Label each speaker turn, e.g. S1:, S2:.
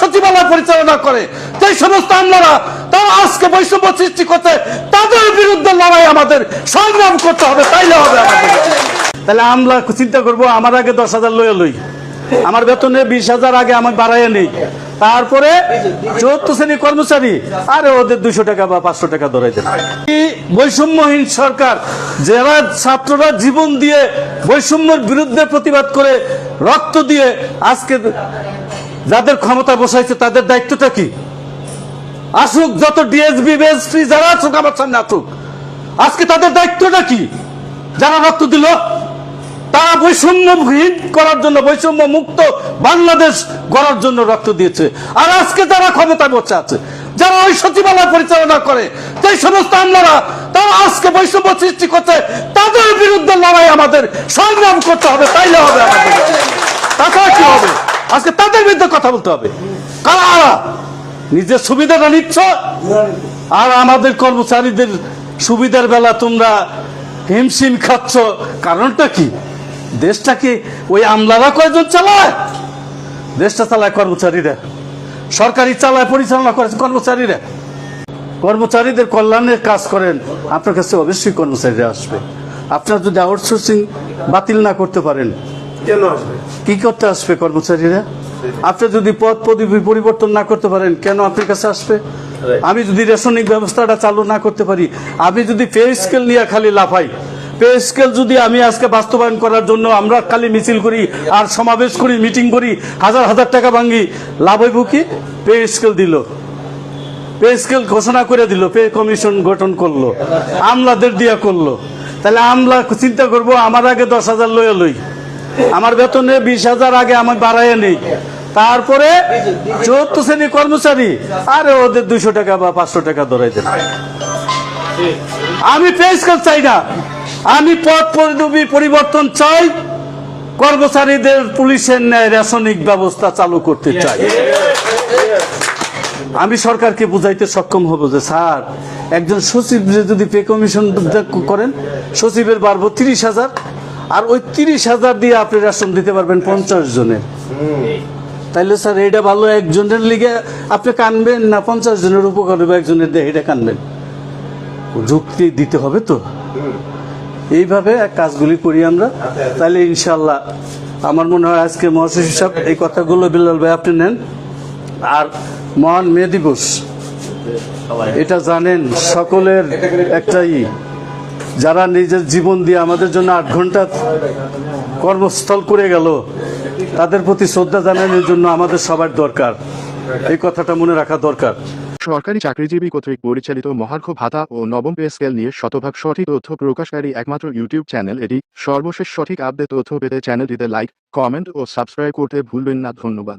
S1: সচিবালয় পরিচালনা করে যে সমস্ত আমলারা তারা আজকে বৈষম্য সৃষ্টি করছে, তাদের বিরুদ্ধে লড়াই আমাদের সংগ্রাম করতে হবে, তাইলে হবে আমাদের। তাহলে আমলা চিন্তা করব, আমার আগে দশ হাজার লইয়া লই। আমার বেতনে বিশ হাজার আগে আমি বাড়াইয়া নেই। তারপরে চৌদ্দ শ্রেণি কর্মচারী, আরে ওদের দুশো টাকা বা পাঁচশো টাকা ধরাই দেন। বৈষম্যহীন সরকার, যারা ছাত্ররা জীবন দিয়ে বৈষম্যের বিরুদ্ধে প্রতিবাদ করে, রক্ত দিয়ে আজকে যাদের ক্ষমতা বসাইছে, তাদের দায়িত্বটা কি? আসুক, যত ডিএসবি বিএসপি যারা আসুক, আমার সামনে আসুক। আজকে তাদের দায়িত্বটা কি? যারা রক্ত দিল, তারা বৈষম্যহীন করার জন্য, বৈষম্য মুক্ত বাংলাদেশ গড়ার জন্য রক্ত দিয়েছে। আর আজকে তারা ক্ষমতায় বসে আছে, যারা ওই সচিবালয় পরিচালনা করে যে সমস্ত আমলারা, তারা আজকে বৈষম্য সৃষ্টি করছে, তাদের বিরুদ্ধে লড়াই আমাদের সংগ্রাম করতে হবে, তাইলে হবে আমাদের। তাছাড়া কি হবে? আজকে তাদের বিরুদ্ধে কথা বলতে হবে। কারা? নিজের সুবিধাটা নিচ্ছ, আর আমাদের কর্মচারীদের সুবিধার বেলা তোমরা হিমশিম খাচ্ছ। কারণটা কি? দেশটা কি ওই আমলারা কয়জন চালায়? দেশটা চালায় কর্মচারীরা। সরকারি চালায় পরিচালনা করে কর্মচারীরা। কর্মচারীদের কল্যাণের কাজ করেন। আপনার কাছে অবশ্যই কর্মচারীরা আসবে। আপনার যদি আউটসোর্সিং বাতিল না করতে পারেন
S2: কেন আসবে?
S1: কি করতে আসবে কর্মচারীরা? আপনি যদি পদ পদবি পরিবর্তন না করতে পারেন কেন আপনার কাছে আসবে? আমি যদি রেশনিক ব্যবস্থাটা চালু না করতে পারি আমি যদি পে স্কেল নিয়ে খালি লাফাই পে স্কেল যদি আমি আজকে বাস্তবায়ন করার জন্য আমরা খালি মিছিল করি আর সমাবেশ করি মিটিং করি হাজার হাজার টাকা ভাঙ্গি লাভ হইব কি? পে স্কেল দিল। পে স্কেল ঘোষণা করে দিল পে কমিশন গঠন করল আমলাদের দিয়া করল। তাহলে আমলা চিন্তা করব আমার আগে দশ হাজার লইয়া লই। আমার বেতনে বিশ হাজার আগে আমি বাড়াইয়া নেই। তারপরে চৌদ্দ শ্রেণি কর্মচারী, আরে ওদের দুশো টাকা বা পাঁচশো টাকা ধরাই দেন। আমি পে স্কেল চাই না। আমি পদবি পরিবর্তন চাই। কর্মচারীদের পুলিশের ন্যায় রেশনিক ব্যবস্থা চালু করতে চাই। আমি সরকারকে বুঝাইতে সক্ষম হব যে, স্যার, একজন সচিব যদি পে কমিশন করেন, সচিবের বাড়বো তিরিশ হাজার। আর ওই তিরিশ হাজার দিয়ে আপনি রেশন দিতে পারবেন পঞ্চাশ জনের তাইলে স্যার এটা ভালো একজনের লিগে আপনি কানবেন না, পঞ্চাশ জনের উপকার হবে একজনের দিয়ে এটা কানবেন। যুক্তি দিতে হবে তো। এইভাবে কাজগুলি করি আমরা। তাহলে ইনশাল্লাহ আমার মনে হয় আজকে মহাশিশু সাহেব এই কথাগুলো বিল্লাল ভাই আপনি নেন। আর মহান মে দিবস, এটা জানেন, সকলের একটাই যারা নিজের জীবন দিয়ে আমাদের জন্য আট ঘণ্টা কর্মস্থল করে গেল, তাদের প্রতি শ্রদ্ধা জানানোর জন্য আমাদের সবার দরকার। এই কথাটা মনে রাখা দরকার।
S3: সরকারি চাকরিজীবী কর্তৃক পরিচালিত মহার্ঘ ভাতা ও নবম পে স্কেল নিয়ে শতভাগ সঠিক তথ্য প্রকাশকারী একমাত্র ইউটিউব চ্যানেল এটি। সর্বশেষ সঠিক আপডেট তথ্য পেতে চ্যানেলটিতে লাইক, কমেন্ট ও সাবস্ক্রাইব করতে ভুলবেন না। ধন্যবাদ।